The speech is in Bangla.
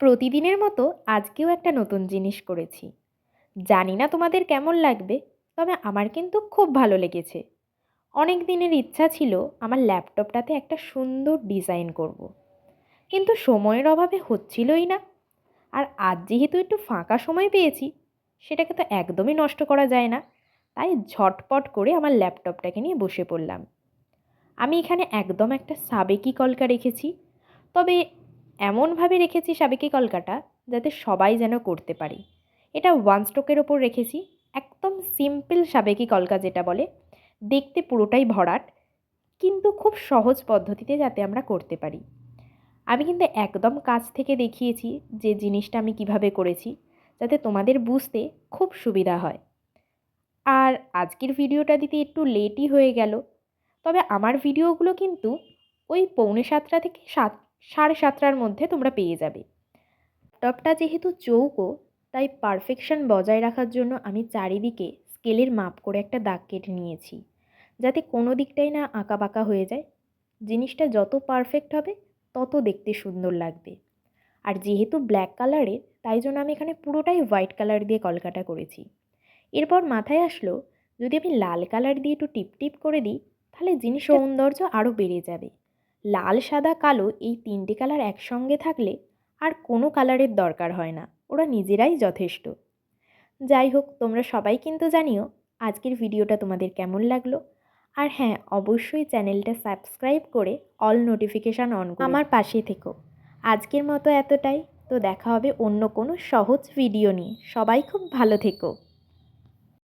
প্রতিদিনের মতো আজকেও একটা নতুন জিনিস করেছি। জানি না তোমাদের কেমন লাগবে, তবে আমার কিন্তু খুব ভালো লেগেছে। অনেক দিনের ইচ্ছা ছিল আমার ল্যাপটপটাতে একটা সুন্দর ডিজাইন করব। কিন্তু সময়ের অভাবে হচ্ছিলই না। আর আজ যেহেতু একটু ফাঁকা সময় পেয়েছি, সেটাকে তো একদমই নষ্ট করা যায় না। তাই ঝটপট করে আমার ল্যাপটপটাকে নিয়ে বসে পড়লাম। আমি এখানে একদম একটা সাবেকি কলকা রেখেছি, তবে এমনভাবে রেখেছি সাবেকি কলকাটা যাতে সবাই যেন করতে পারে। এটা ওয়ান স্ট্রোকের ওপর রেখেছি, একদম সিম্পল সাবেকি কলকা যেটা বলে, দেখতে পুরোটাই ভরাট, কিন্তু খুব সহজ পদ্ধতিতে যাতে আমরা করতে পারি। আমি কিন্তু একদম কাছ থেকে দেখিয়েছি যে জিনিসটা আমি কীভাবে করেছি, যাতে তোমাদের বুঝতে খুব সুবিধা হয়। আর আজকের ভিডিওটা দিতে একটু লেটই হয়ে গেল, তবে আমার ভিডিওগুলো কিন্তু ওই পৌনে সাতটা থেকে সাত সাড়ে সাতটার মধ্যে তোমরা পেয়ে যাবে। ল্যাপটপটা যেহেতু চৌকো তাই পারফেকশন বজায় রাখার জন্য আমি চারিদিকে স্কেলের মাপ করে একটা দাগ কেটে নিয়েছি যাতে কোনো দিকটাই না আঁকা বাঁকা হয়ে যায়। জিনিসটা যত পারফেক্ট হবে তত দেখতে সুন্দর লাগবে। আর যেহেতু ব্ল্যাক কালারের তাই জন্য আমি এখানে পুরোটাই হোয়াইট কালার দিয়ে কলকাটা করেছি। এরপর মাথায় আসলো যদি আমি লাল কালার দিয়ে একটু টিপ টিপ করে দিই তাহলে জিনিস সৌন্দর্য আরও বেড়ে যাবে। লাল সাদা কালো এই তিনটে কালার একসঙ্গে থাকলে আর কোনো কালারের দরকার হয় না। ওরা নিজেরাই যথেষ্ট। যাই হোক তোমরা সবাই কিন্তু জানিও আজকের ভিডিওটা তোমাদের কেমন লাগল। আর হ্যাঁ অবশ্যই চ্যানেলটা সাবস্ক্রাইব করে অল নোটিফিকেশান অন আমার পাশে থেকো। আজকের মতো এতটাই। তো দেখা হবে অন্য কোনো সহজ ভিডিও নিয়ে। সবাই খুব ভালো থেকো।